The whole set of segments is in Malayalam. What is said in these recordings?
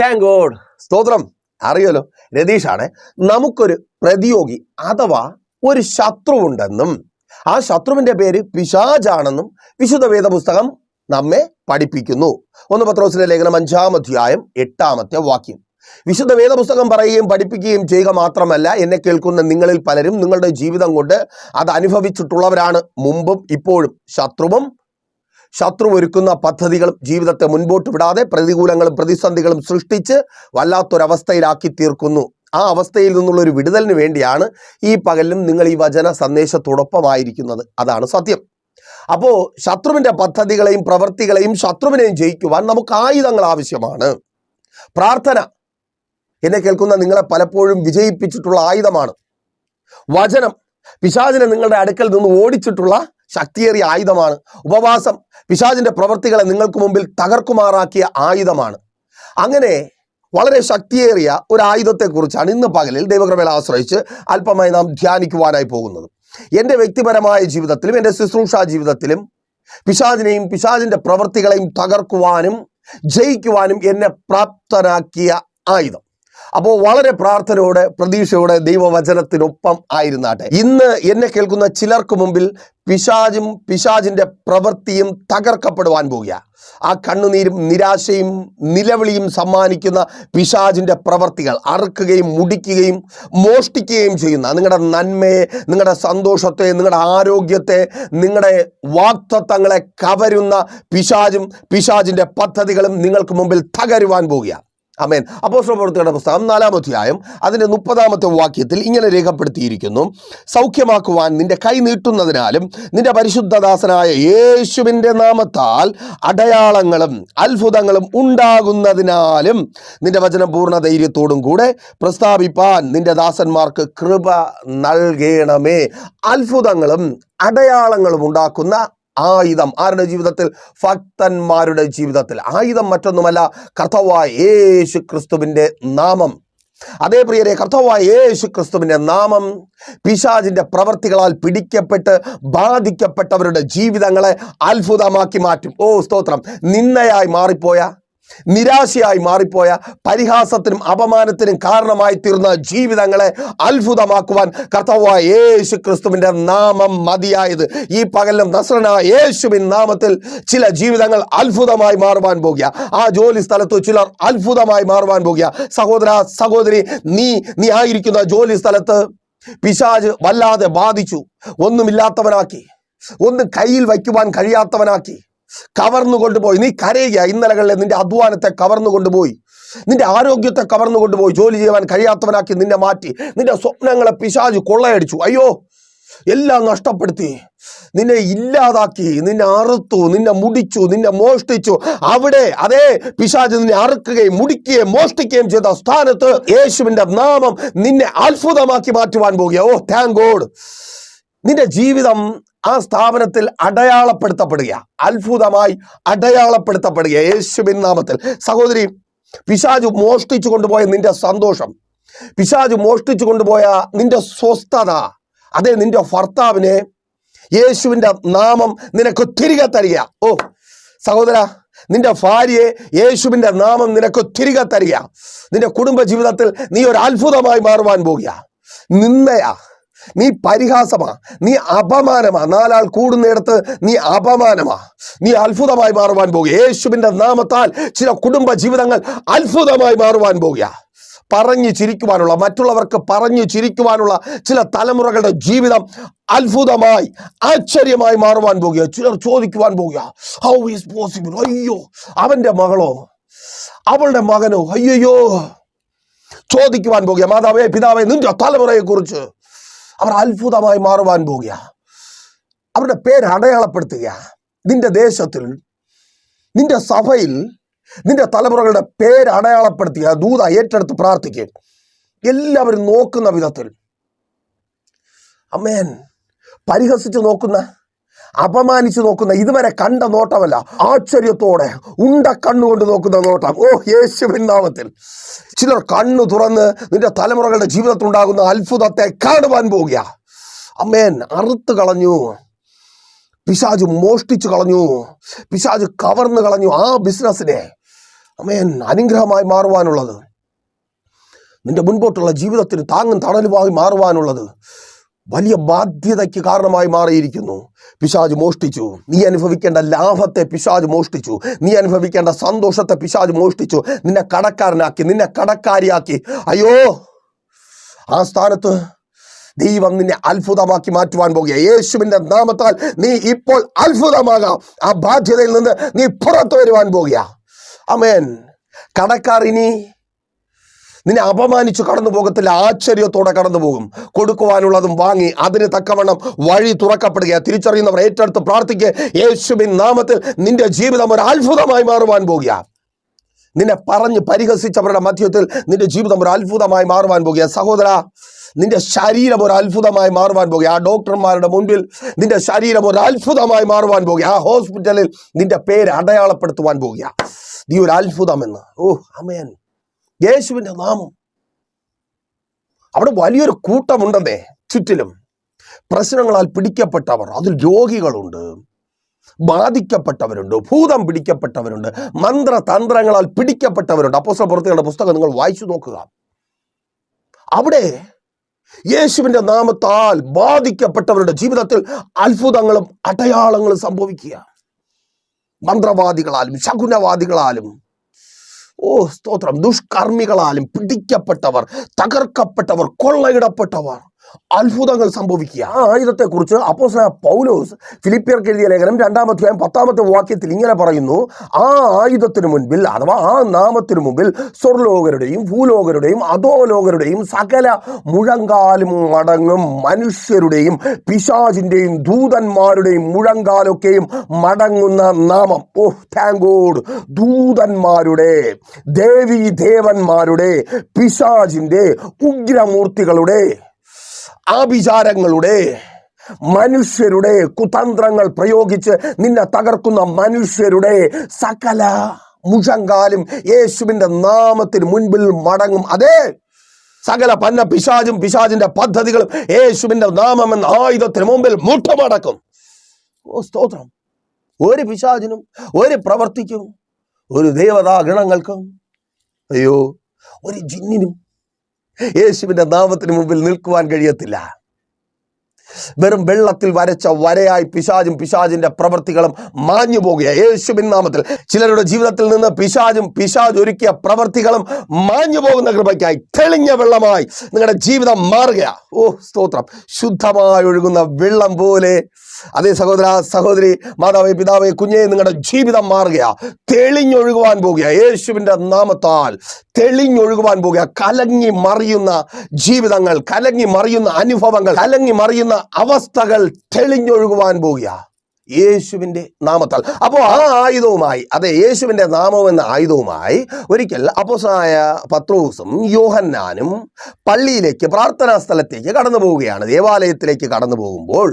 താങ്ക് ഗോഡ് സ്തോത്രം. അറിയാലോ രതീഷാണ് നമുക്കൊരു പ്രതിയോഗി അഥവാ ഒരു ശത്രുവുണ്ടെന്നും ആ ശത്രുവിന്റെ പേര് പിശാജാണെന്നും വിശുദ്ധ വേദപുസ്തകം നമ്മെ പഠിപ്പിക്കുന്നു. ഒന്ന് പത്രോസിന്റെ ലേഖനം അഞ്ചാം അധ്യായം എട്ടാമത്തെ വാക്യം. വിശുദ്ധ വേദപുസ്തകം പറയുകയും പഠിപ്പിക്കുകയും ചെയ്യുക മാത്രമല്ല എന്നെ കേൾക്കുന്ന നിങ്ങളിൽ പലരും നിങ്ങളുടെ ജീവിതം കൊണ്ട് അത് അനുഭവിച്ചിട്ടുള്ളവരാണ്. മുമ്പും ഇപ്പോഴും ശത്രുവും ശത്രു ഒരുക്കുന്ന പദ്ധതികളും ജീവിതത്തെ മുൻപോട്ട് വിടാതെ പ്രതികൂലങ്ങളും പ്രതിസന്ധികളും സൃഷ്ടിച്ച് വല്ലാത്തൊരവസ്ഥയിലാക്കി തീർക്കുന്നു. ആ അവസ്ഥയിൽ നിന്നുള്ള ഒരു വിടുതലിന് വേണ്ടിയാണ് ഈ പകലിലും നിങ്ങൾ ഈ വചന സന്ദേശത്തോടൊപ്പമായിരിക്കുന്നത്. അതാണ് സത്യം. അപ്പോൾ ശത്രുവിന്റെ പദ്ധതികളെയും പ്രവൃത്തികളെയും ശത്രുവിനെയും ജയിക്കുവാൻ നമുക്ക് ആയുധങ്ങൾ ആവശ്യമാണ്. പ്രാർത്ഥന. എന്നെ കേൾക്കുന്ന നിങ്ങളെ പലപ്പോഴും വിജയിപ്പിച്ചിട്ടുള്ള ആയുധമാണ്. വചനം. പിശാചിനെ നിങ്ങളുടെ അടുക്കൽ നിന്ന് ഓടിച്ചിട്ടുള്ള ശക്തിയേറിയ ആയുധമാണ്. ഉപവാസം പിശാചിന്റെ പ്രവൃത്തികളെ നിങ്ങൾക്ക് മുമ്പിൽ തകർക്കുമാറാക്കിയ ആയുധമാണ്. അങ്ങനെ വളരെ ശക്തിയേറിയ ഒരു ആയുധത്തെക്കുറിച്ചാണ് ഇന്ന് പകലിൽ ദൈവകൃപയിൽ ആശ്രയിച്ച് അല്പമായി നാം ധ്യാനിക്കുവാനായി പോകുന്നത്. എന്റെ വ്യക്തിപരമായ ജീവിതത്തിലും എന്റെ ശുശ്രൂഷാ ജീവിതത്തിലും പിശാചിനെയും പിശാചിന്റെ പ്രവൃത്തികളെയും തകർക്കുവാനും ജയിക്കുവാനും എന്നെ പ്രാപ്തനാക്കിയ ആയുധം. അപ്പോൾ വളരെ പ്രാർത്ഥനയോടെ പ്രതീക്ഷയോടെ ദൈവവചനത്തിനൊപ്പം ആയിരുന്നാട്ടെ. ഇന്ന് എന്നെ കേൾക്കുന്ന ചിലർക്ക് മുമ്പിൽ പിശാചും പിശാജിന്റെ പ്രവൃത്തിയും തകർക്കപ്പെടുവാൻ പോകുക ആ കണ്ണുനീരും നിരാശയും നിലവിളിയും സമ്മാനിക്കുന്ന പിശാജിന്റെ പ്രവൃത്തികൾ അറുക്കുകയും മുടിക്കുകയും മോഷ്ടിക്കുകയും ചെയ്യുന്ന നിങ്ങളുടെ നന്മയെ നിങ്ങളുടെ സന്തോഷത്തെ നിങ്ങളുടെ ആരോഗ്യത്തെ നിങ്ങളുടെ വാക്തത്വങ്ങളെ കവരുന്ന പിശാജും പിശാജിന്റെ പദ്ധതികളും നിങ്ങൾക്ക് മുമ്പിൽ തകരുവാൻ പോവുക അമേൻ അപ്പോസ്തല പ്രവർത്തകരുടെ പുസ്തകം നാലാം അധ്യായം അതിന്റെ മുപ്പതാമത്തെ വാക്യത്തിൽ ഇങ്ങനെ രേഖപ്പെടുത്തിയിരിക്കുന്നു. സൗഖ്യമാക്കുവാൻ നിന്റെ കൈ നീട്ടുന്നതിനാലും നിന്റെ പരിശുദ്ധദാസനായ യേശുവിന്റെ നാമത്താൽ അടയാളങ്ങളും അത്ഭുതങ്ങളും ഉണ്ടാകുന്നതിനാലും നിന്റെ വചനം പൂർണ ധൈര്യത്തോടും കൂടെ പ്രസ്താവിപ്പാൻ നിന്റെ ദാസന്മാർക്ക് കൃപ നൽകണമേ. അത്ഭുതങ്ങളും അടയാളങ്ങളും ഉണ്ടാക്കുന്ന ആയുധം. ആരുടെ ജീവിതത്തിൽ? ഭക്തന്മാരുടെ ജീവിതത്തിൽ. ആയുധം മറ്റൊന്നുമല്ല കർത്തവായ യേശു ക്രിസ്തുവിന്റെ നാമം. അതേ പ്രിയരെ കർത്തവായ യേശു ക്രിസ്തുവിന്റെ നാമം പിശാജിന്റെ പ്രവർത്തികളാൽ പിടിക്കപ്പെട്ട് ബാധിക്കപ്പെട്ടവരുടെ ജീവിതങ്ങളെ അത്ഭുതമാക്കി മാറ്റും. ഓ സ്തോത്രം. നിന്നയായി മാറിപ്പോയ നിരാശയായി മാറിപ്പോയ പരിഹാസത്തിനും അപമാനത്തിനും കാരണമായി തീർന്ന ജീവിതങ്ങളെ അത്ഭുതമാക്കുവാൻ കർത്താവായ യേശു ക്രിസ്തുവിന്റെ നാമം മതിയായത്. ഈ പകലും നസ്രനായ യേശുവിൻ നാമത്തിൽ ചില ജീവിതങ്ങൾ അത്ഭുതമായി മാറുവാൻ പോകുക. ആ ജോലി സ്ഥലത്ത് ചിലർ അത്ഭുതമായി മാറുവാൻ പോകുക. സഹോദര സഹോദരി നീ നീ ആയിരിക്കുന്ന ജോലി സ്ഥലത്ത് പിശാജ് വല്ലാതെ ബാധിച്ചു. ഒന്നുമില്ലാത്തവനാക്കി. ഒന്ന് കയ്യിൽ വയ്ക്കുവാൻ കഴിയാത്തവനാക്കി. കവർന്നു കൊണ്ടുപോയി നീ കരയുക. ഇന്നലകളിലെ നിന്റെ അധ്വാനത്തെ കവർന്നു കൊണ്ടുപോയി നിന്റെ ആരോഗ്യത്തെ കവർന്നു കൊണ്ടുപോയി ജോലി ചെയ്യുവാൻ കഴിയാത്തവനാക്കി നിന്നെ മാറ്റി. നിന്റെ സ്വപ്നങ്ങളെ പിശാജ് കൊള്ളയടിച്ചു. അയ്യോ എല്ലാം നഷ്ടപ്പെടുത്തി. നിന്നെ ഇല്ലാതാക്കി. നിന്നെ അറുത്തു. നിന്നെ മുടിച്ചു. നിന്നെ മോഷ്ടിച്ചു. അവിടെ അതേ പിശാജ് നിന്നെ അറുക്കുകയും മുടിക്കുകയും മോഷ്ടിക്കുകയും ചെയ്ത സ്ഥാനത്ത് യേശുവിന്റെ നാമം നിന്നെ അത്ഭുതമാക്കി മാറ്റുവാൻ പോകുക ഓ താങ്ക് ഗോഡ് നിന്റെ ജീവിതം ആ സ്ഥാപനത്തിൽ അടയാളപ്പെടുത്തപ്പെടുക അത്ഭുതമായി അടയാളപ്പെടുത്തപ്പെടുക യേശുബിൻ നാമത്തിൽ. സഹോദരി പിശാജു മോഷ്ടിച്ചു കൊണ്ടുപോയ നിന്റെ സന്തോഷം പിശാജു മോഷ്ടിച്ചു കൊണ്ടുപോയ നിന്റെ സ്വസ്ഥത അതെ നിന്റെ ഭർത്താവിനെ യേശുവിന്റെ നാമം നിനക്ക് തിരികെ തരിക ഓ സഹോദര നിന്റെ ഭാര്യയെ യേശുവിന്റെ നാമം നിനക്ക് തിരികെ തരിക നിന്റെ കുടുംബ ജീവിതത്തിൽ നീ ഒരു അത്ഭുതമായി മാറുവാൻ പോകുക നിന്നയാ നീ പരിഹാസമാ നീ അപമാനമാ. നാലാൾ കൂടുന്നിടത്ത് നീ അപമാനമാ. നീ അത്ഭുതമായി മാറുവാൻ പോകുക. യേശുവിന്റെ നാമത്താൽ ചില കുടുംബ ജീവിതങ്ങൾ അത്ഭുതമായി മാറുവാൻ പോകുക. പറഞ്ഞു ചിരിക്കുവാനുള്ള മറ്റുള്ളവർക്ക് പറഞ്ഞു ചിരിക്കുവാനുള്ള ചില തലമുറകളുടെ ജീവിതം അത്ഭുതമായി ആശ്ചര്യമായി മാറുവാൻ പോകുക. ചിലർ ചോദിക്കുവാൻ പോകുക ഹൗ ഈസ് പോസിബിൾ അയ്യോ അവന്റെ മകളോ? അവളുടെ മകനോ? അയ്യോ ചോദിക്കുവാൻ പോകുക മാതാവേ പിതാവേ നിന്റെ തലമുറയെക്കുറിച്ച് അവർ അത്ഭുതമായി മാറുവാൻ പോകുക. അവരുടെ പേര് അടയാളപ്പെടുത്തുക. നിന്റെ ദേശത്തിൽ നിന്റെ സഭയിൽ നിന്റെ തലമുറകളുടെ പേര് അടയാളപ്പെടുത്തുക. ദൂത ഏറ്റെടുത്ത് പ്രാർത്ഥിക്കുക എല്ലാവരും നോക്കുന്ന വിധത്തിൽ. അമ്മേൻ. പരിഹസിച്ച് നോക്കുന്ന അപമാനിച്ചു നോക്കുന്ന ഇതുവരെ കണ്ട നോട്ടമല്ല ആശ്ചര്യത്തോടെ ഉണ്ട കണ്ണുകൊണ്ട് നോക്കുന്ന നോട്ടം. ഓ യേശുവിൻ ചിലർ കണ്ണു തുറന്ന് നിന്റെ തലമുറകളുടെ ജീവിതത്തിൽ ഉണ്ടാകുന്ന അത്ഭുതത്തെ കാണുവാൻ പോകുക. അമ്മേൻ അറുത്തു കളഞ്ഞു. പിശാജ് മോഷ്ടിച്ചു കളഞ്ഞു. പിശാജ് കവർന്നു കളഞ്ഞു ആ ബിസിനസ്സിനെ. അമ്മേൻ അനുഗ്രഹമായി മാറുവാനുള്ളത്. നിന്റെ മുൻപോട്ടുള്ള ജീവിതത്തിന് താങ്ങും തണലുമായി മാറുവാനുള്ളത്. വലിയ ബാധ്യതയ്ക്ക് കാരണമായി മാറിയിരിക്കുന്നു. പിശാജ് മോഷ്ടിച്ചു. നീ അനുഭവിക്കേണ്ട ലാഭത്തെ പിശാജ് മോഷ്ടിച്ചു. നീ അനുഭവിക്കേണ്ട സന്തോഷത്തെ പിശാജ് മോഷ്ടിച്ചു. നിന്നെ കടക്കാരനാക്കി നിന്നെ കടക്കാരിയാക്കി. അയ്യോ! ആ സ്ഥാനത്ത് ദൈവം നിന്നെ അത്ഭുതമാക്കി മാറ്റുവാൻ പോകുക യേശുവിന്റെ നാമത്താൽ നീ ഇപ്പോൾ അത്ഭുതമാകാം. ആ ബാധ്യതയിൽ നിന്ന് നീ പുറത്തു വരുവാൻ പോകുക അമേൻ കടക്കാർ ഇനി നിന്നെ അപമാനിച്ചു കടന്നു പോകത്തില്ല ആശ്ചര്യത്തോടെ കടന്നു പോകും. കൊടുക്കുവാനുള്ളതും വാങ്ങി അതിന് തക്കവണ്ണം വഴി തുറക്കപ്പെടുക തിരിച്ചറിയുന്നവർ ഏറ്റെടുത്ത് പ്രാർത്ഥിക്കുക യേശുബിൻ നാമത്തിൽ നിന്റെ ജീവിതം ഒരു അത്ഭുതമായി മാറുവാൻ പോകുക നിന്നെ പറഞ്ഞ് പരിഹസിച്ചവരുടെ മധ്യത്തിൽ നിന്റെ ജീവിതം ഒരു അത്ഭുതമായി മാറുവാൻ പോകുക സഹോദര നിന്റെ ശരീരം ഒരു അത്ഭുതമായി മാറുവാൻ പോകുക ആ ഡോക്ടർമാരുടെ മുൻപിൽ നിന്റെ ശരീരം ഒരു അത്ഭുതമായി മാറുവാൻ പോകുക ആ ഹോസ്പിറ്റലിൽ നിന്റെ പേര് അടയാളപ്പെടുത്തുവാൻ പോകുക നീ ഒരു അത്ഭുതമെന്ന്. ഓ അമേൻ യേശുവിന്റെ നാമം. അവിടെ വലിയൊരു കൂട്ടമുണ്ടെന്നേ ചുറ്റിലും. പ്രശ്നങ്ങളാൽ പിടിക്കപ്പെട്ടവർ അതിൽ രോഗികളുണ്ട്. ബാധിക്കപ്പെട്ടവരുണ്ട് ഭൂതം പിടിക്കപ്പെട്ടവരുണ്ട് മന്ത്രതന്ത്രങ്ങളാൽ പിടിക്കപ്പെട്ടവരുണ്ട്. പ്രവൃത്തികളുടെ പുസ്തകം നിങ്ങൾ വായിച്ചു നോക്കുക. അവിടെ യേശുവിന്റെ നാമത്താൽ ബാധിക്കപ്പെട്ടവരുടെ ജീവിതത്തിൽ അത്ഭുതങ്ങളും അടയാളങ്ങളും സംഭവിക്കുക. മന്ത്രവാദികളാലും ശകുനവാദികളാലും ഓ സ്തോത്രം. ദുഷ്കർമ്മികളാലും പിടിക്കപ്പെട്ടവർ തകർക്കപ്പെട്ടവർ കൊള്ളയിടപ്പെട്ടവർ. അത്ഭുതങ്ങൾ സംഭവിക്കുക. ആ ആയുധത്തെക്കുറിച്ച് അപ്പോസ്തല പൗലോസ് ഫിലിപ്പിയർക്ക് എഴുതിയ ലേഖനം രണ്ടാമധ്യായം പത്താമത്തെ വാക്യത്തിൽ ഇങ്ങനെ പറയുന്നു ആ ആയുധത്തിനു മുൻപിൽ അഥവാ ആ നാമത്തിനു മുമ്പിൽ സ്വർലോകരുടെയും ഭൂലോകരുടെയും അധോലോകരുടെയും സകല മുഴങ്കാലും മടങ്ങും മനുഷ്യരുടെയും പിശാചിന്റെയും ദൂതന്മാരുടെയും മുഴങ്കാലൊക്കെയും മടങ്ങുന്ന നാമം. ഓ താങ്ക് ഗോഡ് ദൂതന്മാരുടെ ദേവി ദേവന്മാരുടെ പിശാചിന്റെ ഉഗ്രമൂർത്തികളുടെ ആഭിചാരങ്ങളുടെ മനുഷ്യരുടെ കുതന്ത്രങ്ങൾ പ്രയോഗിച്ച് നിന്നെ തകർക്കുന്ന മനുഷ്യരുടെ സകല മുഴങ്കാലും യേശുവിന്റെ നാമത്തിന് മുൻപിൽ മടങ്ങും. അതെ സകല പന്ന പിശാചും പിശാചിന്റെ പദ്ധതികളും യേശുവിന്റെ നാമം എന്ന ആയുധത്തിന് മുമ്പിൽ മുട്ടമടക്കും. ഓ സ്തോത്രം. ഒരു പിശാചിനും ഒരു പ്രവർത്തിക്കും ഒരു ദേവതാ ഗണങ്ങൾക്കും അയ്യോ ഒരു ജിന്നിനും യേശുവിന്റെ നാമത്തിന് മുമ്പിൽ നിൽക്കുവാൻ കഴിയത്തില്ല. വെറും വെള്ളത്തിൽ വരച്ച വരയായി പിശാചും പിശാചിന്റെ പ്രവർത്തികളും മാഞ്ഞു പോകുക യേശുബിൻ നാമത്തിൽ ചിലരുടെ ജീവിതത്തിൽ നിന്ന് പിശാചും പിശാജ് ഒരുക്കിയ പ്രവർത്തികളും മാഞ്ഞു പോകുന്ന കൃപയ്ക്കായി തെളിഞ്ഞ വെള്ളമായി നിങ്ങളുടെ ജീവിതം മാറുക ഓ സ്തോത്രം. ശുദ്ധമായി ഒഴുകുന്ന വെള്ളം പോലെ അതേ സഹോദര സഹോദരി മാതാവേ പിതാവേ കുഞ്ഞെ നിങ്ങളുടെ ജീവിതം മാറുക തെളിഞ്ഞൊഴുകുവാൻ പോകുക യേശുവിന്റെ നാമത്താൽ തെളിഞ്ഞൊഴുകുവാൻ പോകുക കലങ്ങി മറിയുന്ന ജീവിതങ്ങൾ കലങ്ങി മറിയുന്ന അനുഭവങ്ങൾ കലങ്ങി മറിയുന്ന അവസ്ഥകൾ തെളിഞ്ഞൊഴുകുവാൻ പോകുക യേശുവിന്റെ നാമത്താൽ. അപ്പോൾ ആ ആയുധവുമായി അതെ യേശുവിന്റെ നാമം എന്ന ആയുധവുമായി ഒരിക്കൽ അപ്പോസായ പത്രോസും യോഹന്നാനും പള്ളിയിലേക്ക് പ്രാർത്ഥനാ സ്ഥലത്തേക്ക് കടന്നു പോവുകയാണ് ദേവാലയത്തിലേക്ക് കടന്നു പോകുമ്പോൾ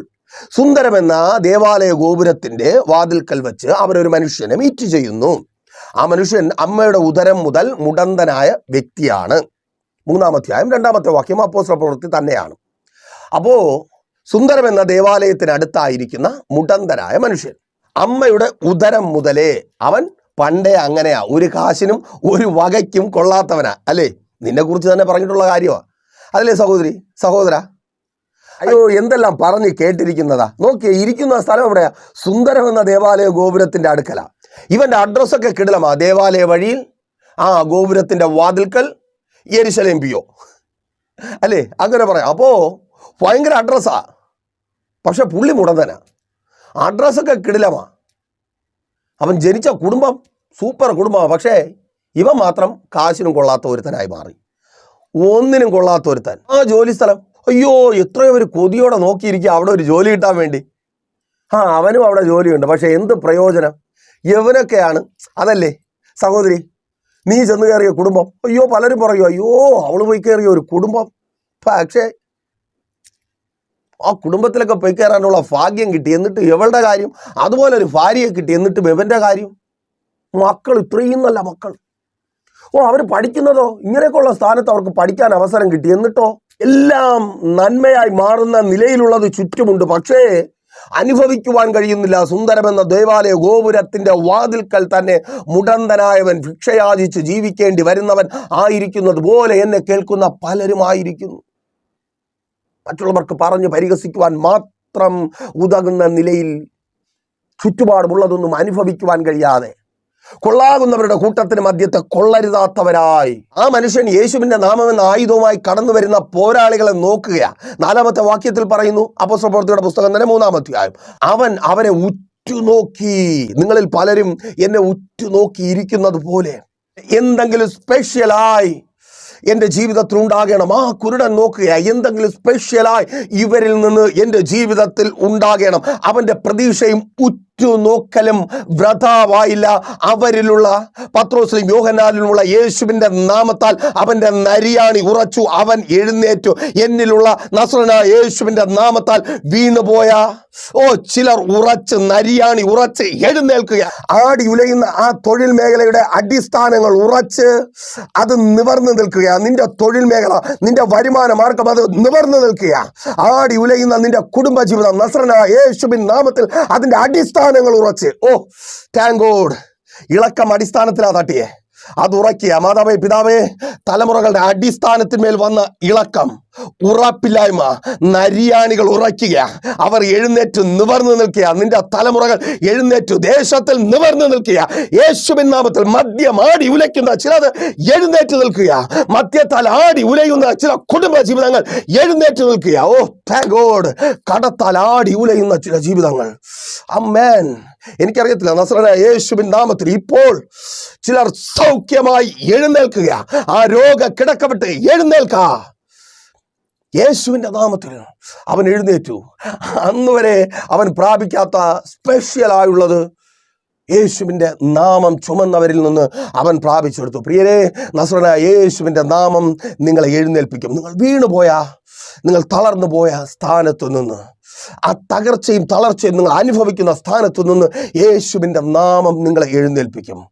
സുന്ദരമെന്ന ദേവാലയ ഗോപുരത്തിന്റെ വാതിൽക്കൽ വെച്ച് അവരൊരു മനുഷ്യനെ മീറ്റ് ചെയ്യുന്നു. ആ മനുഷ്യൻ അമ്മയുടെ ഉദരം മുതൽ മുടന്തനായ വ്യക്തിയാണ്. മൂന്നാമധ്യായം രണ്ടാമത്തെ വാക്യം അപ്പോസ്ല പ്രവൃത്തി തന്നെയാണ്. അപ്പോ സുന്ദരമെന്ന ദേവാലയത്തിനടുത്തായിരിക്കുന്ന മുടന്തനായ മനുഷ്യൻ അമ്മയുടെ ഉദരം മുതലേ അവൻ പണ്ടേ അങ്ങനെയാ. ഒരു കാശിനും ഒരു വകയ്ക്കും കൊള്ളാത്തവനാ. അല്ലേ? നിന്നെ കുറിച്ച് തന്നെ പറഞ്ഞിട്ടുള്ള കാര്യമാണ് അതല്ലേ സഹോദരി? സഹോദര അയ്യോ എന്തെല്ലാം പറഞ്ഞ് കേട്ടിരിക്കുന്നതാ? നോക്കിയേ ഇരിക്കുന്ന സ്ഥലം എവിടെയാ? സുന്ദരം എന്ന ദേവാലയ ഗോപുരത്തിന്റെ അടുക്കല. ഇവന്റെ അഡ്രസ്സൊക്കെ കിടലമാ ദേവാലയ വഴിയിൽ ആ ഗോപുരത്തിന്റെ വാതിൽക്കൽ എരിശലേം പിയോ. അല്ലേ? അങ്ങനെ പറയാം. അപ്പോ ഭയങ്കര അഡ്രസ്സാ. പക്ഷെ പുള്ളി മുടന്തനാ. അഡ്രസ്സൊക്കെ കിടിലമാ. അവൻ ജനിച്ച കുടുംബം സൂപ്പർ കുടുംബമാണ് പക്ഷേ ഇവ മാത്രം കാശിനും കൊള്ളാത്ത ഒരുത്തനായി മാറി. ഒന്നിനും കൊള്ളാത്ത ഒരുത്തൻ. ആ ജോലി സ്ഥലം അയ്യോ എത്രയോ ഒരു കൊതിയോടെ നോക്കിയിരിക്കുക അവിടെ ഒരു ജോലി കിട്ടാൻ വേണ്ടി. ആ അവനും അവിടെ ജോലിയുണ്ട്. പക്ഷെ എന്ത് പ്രയോജനം? യവനൊക്കെയാണ് അതല്ലേ സഹോദരി നീ ചെന്ന് കയറിയ കുടുംബം? അയ്യോ പലരും പറയും അയ്യോ അവൾ പോയി കയറിയ ഒരു കുടുംബം. പക്ഷേ ആ കുടുംബത്തിലൊക്കെ പോയി കയറാനുള്ള ഭാഗ്യം കിട്ടി. എന്നിട്ട് ഇവളുടെ കാര്യം അതുപോലെ ഒരു ഭാര്യയെ കിട്ടി. എന്നിട്ടും ഇവന്റെ കാര്യം. മക്കൾ ഇത്രയും നല്ല മക്കൾ. ഓ അവർ പഠിക്കുന്നതോ? ഇങ്ങനെയൊക്കെയുള്ള സ്ഥാനത്ത് അവർക്ക് പഠിക്കാൻ അവസരം കിട്ടി. എന്നിട്ടോ? എല്ലാം നന്മയായി മാറുന്ന നിലയിലുള്ളത് ചുറ്റുമുണ്ട്. പക്ഷേ അനുഭവിക്കുവാൻ കഴിയുന്നില്ല. സുന്ദരമെന്ന ദേവാലയ ഗോപുരത്തിന്റെ വാതിൽക്കൽ തന്നെ മുടന്തനായവൻ ഭിക്ഷയാചിച്ച് ജീവിക്കേണ്ടി വരുന്നവൻ ആയിരിക്കുന്നത് പോലെ എന്നെ കേൾക്കുന്ന പലരുമായിരിക്കുന്നു മറ്റുള്ളവർക്ക് പറഞ്ഞു പരിഹസിക്കുവാൻ മാത്രം ഉതകുന്ന നിലയിൽ ചുറ്റുപാടുമുള്ളതൊന്നും അനുഭവിക്കുവാൻ കഴിയാതെ കൊള്ളാകുന്നവരുടെ കൂട്ടത്തിന് മധ്യത്തെ കൊള്ളരുതാത്തവരായി. ആ മനുഷ്യൻ യേശുവിന്റെ നാമമെന്ന ആയുധവുമായി കടന്നു വരുന്ന പോരാളികളെ നോക്കുക നാലാമത്തെ വാക്യത്തിൽ പറയുന്നു അപ്പോസ്തലപ്രവൃത്തിയുടെ പുസ്തകം തന്നെ മൂന്നാമധ്യായം അവൻ അവരെ ഉറ്റുനോക്കി നിങ്ങളിൽ പലരും എന്നെ ഉറ്റുനോക്കിയിരിക്കുന്നത് പോലെ എന്തെങ്കിലും സ്പെഷ്യലായി എന്റെ ജീവിതത്തിൽ ഉണ്ടാകണം. ആ കുരുടൻ നോക്കുക എന്തെങ്കിലും സ്പെഷ്യലായി ഇവരിൽ നിന്ന് എന്റെ ജീവിതത്തിൽ ഉണ്ടാകണം. അവന്റെ പ്രതീക്ഷയും ഉറ്റുനോക്കലും വ്രതാവായില്ല. അവരിലുള്ള പത്രോസിലും യോഹനാലിലുമുള്ള യേശുവിന്റെ നാമത്താൽ അവന്റെ നരിയാണി ഉറച്ചു അവൻ എഴുന്നേറ്റു. എന്നിലുള്ള നസ്രന യേശുവിന്റെ നാമത്താൽ വീണുപോയ ഓ ചിലർ ഉറച്ച് നരിയാണി ഉറച്ച് എഴുന്നേൽക്കുക. ആടി ഉലയുന്ന ആ തൊഴിൽ മേഖലയുടെ അടിസ്ഥാനങ്ങൾ ഉറച്ച് അത് നിവർന്നു നിൽക്കുക. നിന്റെ തൊഴിൽ മേഖല നിന്റെ വരുമാന മാർഗം അത് നിവർന്നു നിൽക്കുക. ആടി ഉലയുന്ന നിന്റെ കുടുംബജീവിതം നസ്രന യേശുവിൻ നാമത്തിൽ അതിന്റെ അടിസ്ഥാനങ്ങൾ ഉറച്ച്. ഓ താങ്ക് ഇളക്കം അടിസ്ഥാനത്തിലാ തട്ടിയേ. അത് ഉറക്കിയ മാതാവേ പിതാവേ തലമുറകളുടെ അടിസ്ഥാനത്തിന്മേൽ വന്ന ഇളക്കം ഉറപ്പില്ലായ്മ നരിയാണികൾ ഉറയ്ക്കുക. അവർ എഴുന്നേറ്റ് നിവർന്നു നിൽക്കുക. നിന്റെ തലമുറകൾ എഴുന്നേറ്റ് ദേശത്തിൽ നിവർന്നു നിൽക്കുക. യേശുവിൻ നാമത്തിൽ മദ്യം ആടി ഉലയ്ക്കുന്ന ചിലത് എഴുന്നേറ്റ് നിൽക്കുക. മദ്യത്താൽ ആടി ഉലയുന്ന ചില കുടുംബ ജീവിതങ്ങൾ എഴുന്നേറ്റ് നിൽക്കുക. ഓ താങ്ക് ഗോഡ് കടത്താൽ ആടി ഉലയുന്ന ചില ജീവിതങ്ങൾ. അമ്മേൻ എനിക്കറിയത്തില്ല. നസ്രന യേശുവിൻ നാമത്തിൽ ഇപ്പോൾ ചിലർ സൗഖ്യമായി എഴുന്നേൽക്കുക. ആ രോഗ കിടക്കപ്പെട്ട് എഴുന്നേൽക്ക. യേശുവിന്റെ നാമത്തിൽ അവൻ എഴുന്നേറ്റു. അന്നുവരെ അവൻ പ്രാപിക്കാത്ത സ്പെഷ്യലായുള്ളത് യേശുവിന്റെ നാമം ചുമന്നവരിൽ നിന്ന് അവൻ പ്രാപിച്ചെടുത്തു. പ്രിയരെ നസ്രനായ യേശുവിന്റെ നാമം നിങ്ങളെ എഴുന്നേൽപ്പിക്കും. നിങ്ങൾ വീണുപോയ നിങ്ങൾ തളർന്നു പോയ സ്ഥാനത്തു നിന്ന് ആ തകർച്ചയും തളർച്ചയും നിങ്ങൾ അനുഭവിക്കുന്ന സ്ഥാനത്തു നിന്ന് യേശുവിന്റെ നാമം നിങ്ങളെ എഴുന്നേൽപ്പിക്കും.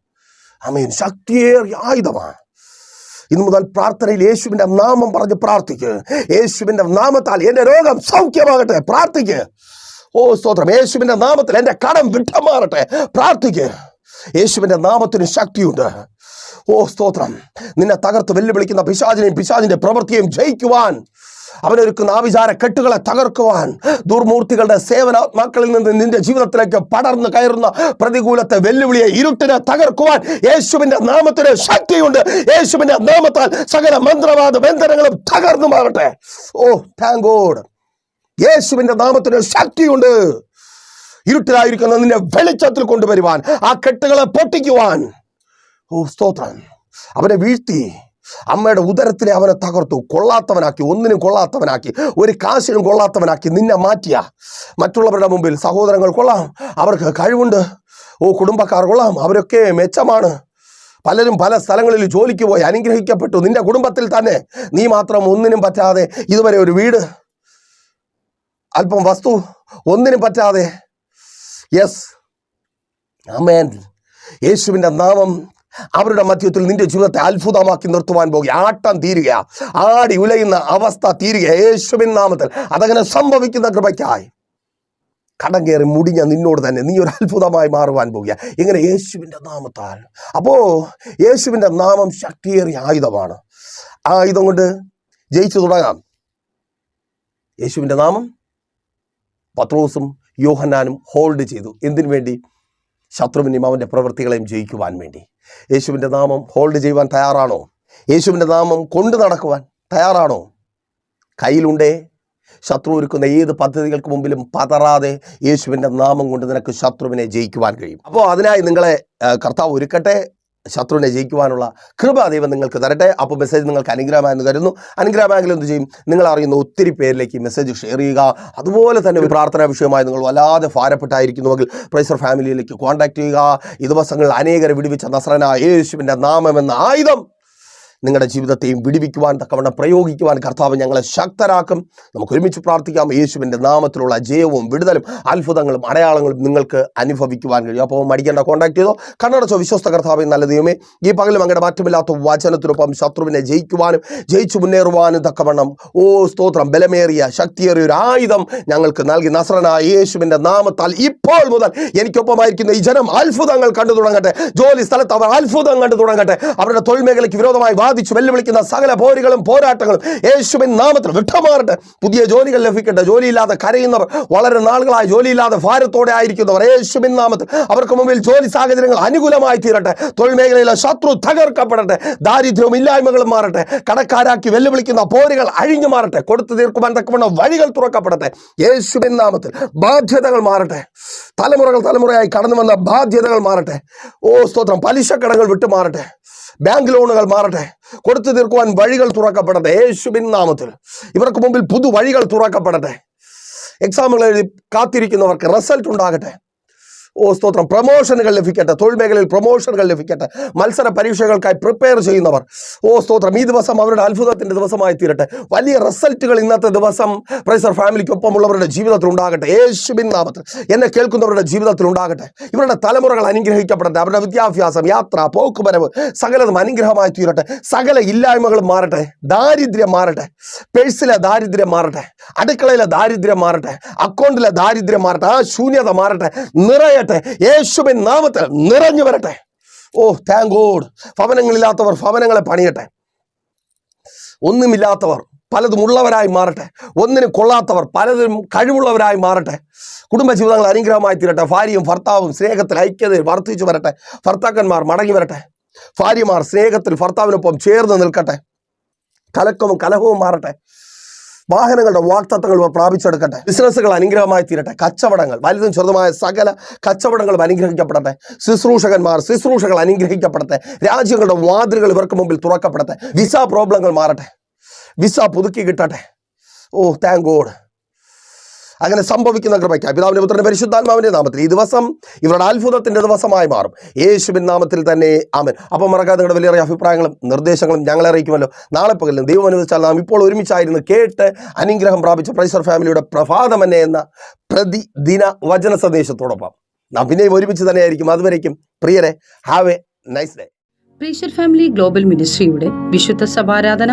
അമീൻ ശക്തിയേറിയ ആയുധമാണ് ഇന്നു മുതൽ പ്രാർത്ഥനയിൽ യേശുവിന്റെ നാമം പറഞ്ഞ് പ്രാർത്ഥിക്കുക യേശുവിന്റെ നാമത്താൽ എന്റെ രോഗം സൗഖ്യമാകട്ടെ. പ്രാർത്ഥിക്കുക ഓ സ്തോത്രം. യേശുവിന്റെ നാമത്തിൽ എന്റെ കടം വിട്ടമാറട്ടെ. പ്രാർത്ഥിക്കുക യേശുവിന്റെ നാമത്തിന് ശക്തിയുണ്ട്. ഓ സ്തോത്രം. നിന്നെ തകർത്ത് വെല്ലുവിളിക്കുന്ന പിശാചിനെയും പിശാചിന്റെ പ്രവൃത്തിയും ജയിക്കുവാൻ അവനൊരുക്കുന്ന ആവിചാര കെട്ടുകളെ തകർക്കുവാൻ ദുർമൂർത്തികളുടെ സേവനാത്മാക്കളിൽ നിന്ന് നിന്റെ ജീവിതത്തിലേക്ക് പടർന്നു കയറുന്ന പ്രതികൂലത്തെ വെല്ലുവിളിയെ ഇരുട്ടിനെ തകർക്കുവാൻ യേശുവിന്റെ നാമത്തിന് ശക്തിയുണ്ട്. യേശുവിന്റെ നാമത്താൽ സകല മന്ത്രവാദ ബന്ധനങ്ങളും തകർന്നു മാറട്ടെ. ഓ താങ്ക് ഗോഡ് യേശുവിന്റെ നാമത്തിന് ശക്തിയുണ്ട്. ഇരുട്ടിലായിരിക്കുന്ന നിന്നെ വെളിച്ചത്തിൽ കൊണ്ടുവരുവാൻ ആ കെട്ടുകളെ പൊട്ടിക്കുവാൻ. ഓ സ്തോത്രം. അവരെ വീഴ്ത്തി. അമ്മയുടെ ഉദരത്തിലെ അവനെ തകർത്തു കൊള്ളാത്തവനാക്കി ഒന്നിനും കൊള്ളാത്തവനാക്കി ഒരു കാശിനും കൊള്ളാത്തവനാക്കി നിന്നെ മാറ്റിയ. മറ്റുള്ളവരുടെ മുമ്പിൽ സഹോദരങ്ങൾ കൊള്ളാം അവർക്ക് കഴിവുണ്ട്. ഓ കുടുംബക്കാർ കൊള്ളാം അവരൊക്കെ മെച്ചമാണ്. പലരും പല സ്ഥലങ്ങളിൽ ജോലിക്ക് പോയി അനുഗ്രഹിക്കപ്പെട്ടു. നിന്റെ കുടുംബത്തിൽ തന്നെ നീ മാത്രം ഒന്നിനും പറ്റാതെ ഇതുവരെ ഒരു വീട് അല്പം വസ്തു ഒന്നിനും പറ്റാതെ. യെസ് അമേൻ യേശുവിന്റെ നാമം അവരുടെ മധ്യത്തിൽ നിന്റെ ജീവിതത്തെ അത്ഭുതമാക്കി നിർത്തുവാൻ പോകുക. ആട്ടം തീരുക ആടി ഉലയുന്ന അവസ്ഥ തീരുക യേശുവിൻ നാമത്തിൽ അതങ്ങനെ സംഭവിക്കുന്ന കൃപയ്ക്കായി. കടം കയറി മുടിഞ്ഞ നിന്നോട് തന്നെ നീ ഒരു അത്ഭുതമായി മാറുവാൻ പോകുക. ഇങ്ങനെ യേശുവിന്റെ നാമത്താൽ. അപ്പോൾ യേശുവിന്റെ നാമം ശക്തിയേറിയ ആയുധമാണ്. ആയുധം കൊണ്ട് ജയിച്ചു തുടങ്ങാം. യേശുവിന്റെ നാമം പത്രോസും യോഹന്നാനും ഹോൾഡ് ചെയ്തു. എന്തിനു വേണ്ടി? ശത്രുവിനെയും അവന്റെ പ്രവൃത്തികളെയും ജയിക്കുവാൻ വേണ്ടി. യേശുവിന്റെ നാമം ഹോൾഡ് ചെയ്യുവാൻ തയ്യാറാണോ? യേശുവിന്റെ നാമം കൊണ്ടു നടക്കുവാൻ തയ്യാറാണോ? കയ്യിലുണ്ടേ? ശത്രു ഒരുക്കുന്ന ഏത് പദ്ധതികൾക്ക് മുമ്പിലും പതറാതെ യേശുവിന്റെ നാമം കൊണ്ട് നിനക്ക് ശത്രുവിനെ ജയിക്കുവാൻ കഴിയും. അപ്പോൾ അതിനായി നിങ്ങളെ കർത്താവ് ഒരുക്കട്ടെ ശത്രുവിനെ ജയിക്കുവാനുള്ള കൃപ ദൈവം നിങ്ങൾക്ക് തരട്ടെ. അപ്പോൾ മെസ്സേജ് നിങ്ങൾക്ക് അനുഗ്രഹമായെന്ന് കരുതുന്നു അനുഗ്രഹമായെങ്കിൽ എന്ത് ചെയ്യും? നിങ്ങൾ അറിയുന്ന ഒത്തിരി പേരിലേക്ക് മെസ്സേജ് ഷെയർ ചെയ്യുക. അതുപോലെ തന്നെ ഒരു പ്രാർത്ഥനാ വിഷയമായി നിങ്ങൾ വല്ലാതെ ഭാരപ്പെട്ടായിരിക്കുന്നുവെങ്കിൽ പ്രൈസർ ഫാമിലിയിലേക്ക് കോൺടാക്ട് ചെയ്യുക. ഈ ദിവസങ്ങളിൽ അനേകരെ വിടുവിച്ച നസ്രന യേശുവിന്റെ നാമമെന്ന ആയുധം നിങ്ങളുടെ ജീവിതത്തെയും വിടിവിക്കുവാൻ തക്കവണ്ണം പ്രയോഗിക്കുവാൻ കർത്താവ് ഞങ്ങളെ ശക്തരാക്കും. നമുക്ക് ഒരുമിച്ച് പ്രാർത്ഥിക്കാം. യേശുവിന്റെ നാമത്തിലുള്ള ജയവും വിടുതലും അത്ഭുതങ്ങളും അടയാളങ്ങളും നിങ്ങൾക്ക് അനുഭവിക്കുവാൻ കഴിയും. അപ്പോൾ മടിക്കേണ്ട കോൺടാക്ട് ചെയ്തോ? കണ്ണടച്ചോ വിശ്വസ്ത കർത്താവ് നല്ല ദൈവമേ ഈ പകലും അങ്ങയുടെ മാറ്റമില്ലാത്ത വചനത്തിനൊപ്പം ശത്രുവിനെ ജയിക്കുവാനും ജയിച്ചു മുന്നേറുവാനും തക്കവണ്ണം ഓ സ്തോത്രം ബലമേറിയ ശക്തിയേറിയ ഒരു ആയുധം ഞങ്ങൾക്ക് നൽകി. നസ്രനായ യേശുവിന്റെ നാമത്താൽ ഇപ്പോൾ മുതൽ എനിക്കൊപ്പമായിരിക്കുന്ന ഈ ജനം അത്ഭുതങ്ങൾ കണ്ടു തുടങ്ങട്ടെ. ജോലി സ്ഥലത്ത് അവർ അത്ഭുതം കണ്ടു തുടങ്ങട്ടെ. അവരുടെ തൊഴിൽ മേഖലയ്ക്ക് വിരോധമായി വാദിച്ചു വെല്ലുവിളിക്കുന്ന സകല പോരുകളും പോരാട്ടങ്ങളും യേശുവിൻ നാമത്തിൽ വിട്ടമാറട്ടെ. പുതിയ ജോലികൾ ലഭിക്കട്ടെ. ജോലിയില്ലാതെ കരയുന്നവർ വളരെ നാളുകളായി ജോലിയില്ലാതെ ഭാരത്തോടെ ആയിരിക്കുന്നവർ യേശുവിൻ നാമത്തിൽ അവർക്ക് മുമ്പിൽ ജോലി സാഹചര്യങ്ങൾ അനുകൂലമായി തീരട്ടെ. തൊഴിൽ മേഖലയിലെ ശത്രു തകർക്കപ്പെടട്ടെ. ദാരിദ്ര്യവും ഇല്ലായ്മകളും മാറട്ടെ. കടക്കാരാക്കി വെല്ലുവിളിക്കുന്ന പോരുകൾ അഴിഞ്ഞു മാറട്ടെ. കൊടുത്തു തീർക്കുവാൻ തക്കവണ്ണം വഴികൾ തുറക്കപ്പെടട്ടെ. യേശുവിൻ നാമത്തിൽ ബാധ്യതകൾ മാറട്ടെ. തലമുറകൾ തലമുറയായി കടന്നു വന്ന ബാധ്യതകൾ മാറട്ടെ. ഓ സ്തോത്രം. പലിശക്കടങ്ങൾ വിട്ടു മാറട്ടെ ബാങ്ക് ലോണുകൾ മാറട്ടെ. കൊടുത്തു തീർക്കുവാൻ വഴികൾ തുറക്കപ്പെടട്ടെ. യേശുവിൻ നാമത്തിൽ. ഇവർക്ക് മുമ്പിൽ പുതു വഴികൾ തുറക്കപ്പെടട്ടെ. എക്സാമുകൾ എഴുതി കാത്തിരിക്കുന്നവർക്ക് റിസൾട്ട് ഉണ്ടാകട്ടെ. ഓ സ്തോത്രം. പ്രൊമോഷനുകൾ ലഭിക്കട്ടെ തൊഴിൽ മേഖലയിൽ പ്രൊമോഷനുകൾ ലഭിക്കട്ടെ മത്സര പരീക്ഷകൾക്കായി പ്രിപ്പയർ ചെയ്യുന്നവർ. ഓ സ്തോത്രം. ഈ ദിവസം അവരുടെ അത്ഭുതത്തിന്റെ ദിവസമായി തീരട്ടെ. വലിയ റിസൾട്ടുകൾ ഇന്നത്തെ ദിവസം പ്രൈസർ ഫാമിലിക്കൊപ്പമുള്ളവരുടെ ജീവിതത്തിൽ ഉണ്ടാകട്ടെ. യേശുബിൻ നാമത്തിൽ. എന്നെ കേൾക്കുന്നവരുടെ ജീവിതത്തിൽ ഉണ്ടാകട്ടെ. ഇവരുടെ തലമുറകൾ അനുഗ്രഹിക്കപ്പെടട്ടെ. അവരുടെ വിദ്യാഭ്യാസം യാത്ര പോക്കുവരവ് സകലതും അനുഗ്രഹമായി തീരട്ടെ. സകല ഇല്ലായ്മകളും മാറട്ടെ. ദാരിദ്ര്യം മാറട്ടെ. പേഴ്സിലെ ദാരിദ്ര്യം മാറട്ടെ. അടുക്കളയിലെ ദാരിദ്ര്യം മാറട്ടെ. അക്കൗണ്ടിലെ ദാരിദ്ര്യം മാറട്ടെ. ആ ശൂന്യത മാറട്ടെ. നിറയട്ടെ യേശുവിൻ നാമത്തിൽ നിറഞ്ഞു വരട്ടെ. ഓ താങ്ക് ഗോഡ് ഭവനങ്ങളില്ലാത്തവർ ഭവനങ്ങളെ പണിയട്ടെ. ഒന്നുമില്ലാത്തവർ പലതും ഉള്ളവരായി മാറട്ടെ. ഒന്നിനും കൊള്ളാത്തവർ പലതും കഴിവുള്ളവരായി മാറട്ടെ. കുടുംബജീവിതങ്ങൾ അനുഗ്രഹമായി തീരട്ടെ. ഭാര്യയും ഭർത്താവും സ്നേഹത്തിൽ ഐക്യതയിൽ വർദ്ധിച്ചു വരട്ടെ. ഭർത്താക്കന്മാർ മടങ്ങി വരട്ടെ. ഭാര്യമാർ സ്നേഹത്തിൽ ഭർത്താവിനൊപ്പം ചേർന്ന് നിൽക്കട്ടെ. കലക്കവും കലഹവും മാറട്ടെ. വാഹനങ്ങളുടെ വാക്തത്വങ്ങൾ പ്രാപിച്ചെടുക്കട്ടെ. ബിസിനസ്സുകൾ അനുഗ്രഹമായി തീരട്ടെ. കച്ചവടങ്ങൾ വലുതും ചെറുതുമായ സകല കച്ചവടങ്ങളും അനുഗ്രഹിക്കപ്പെടട്ടെ. ശുശ്രൂഷകന്മാർ ശുശ്രൂഷകൾ അനുഗ്രഹിക്കപ്പെടട്ടെ. രാജ്യങ്ങളുടെ വാതിലുകൾ ഇവർക്ക് മുമ്പിൽ തുറക്കപ്പെടട്ടെ. വിസ പ്രോബ്ലങ്ങൾ മാറട്ടെ. വിസ പുതുക്കി കിട്ടട്ടെ. ഓ താങ്ക് ഗോഡ് അങ്ങനെ സംഭവിക്കുന്ന കൃപയ്ക്കായി പിതാവിന്റെ പുത്രന്റെ പരിശുദ്ധാത്മാവിന്റെ നാമത്തിൽ ഈ ദിവസം ഇവരുടെ അത്ഭുതത്തിന്റെ ദിവസമായി മാറും. യേശുവിൻ നാമത്തിൽ തന്നെ ആമൻ. അപ്പം മറക്കാതെ നിങ്ങളുടെ വലിയ അഭിപ്രായങ്ങളും നിർദ്ദേശങ്ങളും ഞങ്ങളെ അറിയിക്കുമല്ലോ. നാളെ പകലും ദൈവം അനുവദിച്ചാൽ നാം ഇപ്പോൾ ഒരുമിച്ചായിരുന്നു കേട്ട് അനുഗ്രഹം പ്രാപിച്ച പ്രൈസർ ഫാമിലിയുടെ പ്രഭാതമന്നെ എന്ന പ്രതിദിന വചന സന്ദേശത്തോടൊപ്പം. നാം പിന്നെയും ഒരുമിച്ച് തന്നെയായിരിക്കും. അതുവരേക്കും പ്രിയരെ have a nice day family global മിനിസ്ട്രിയുടെ വിശുദ്ധ സഭാരാധന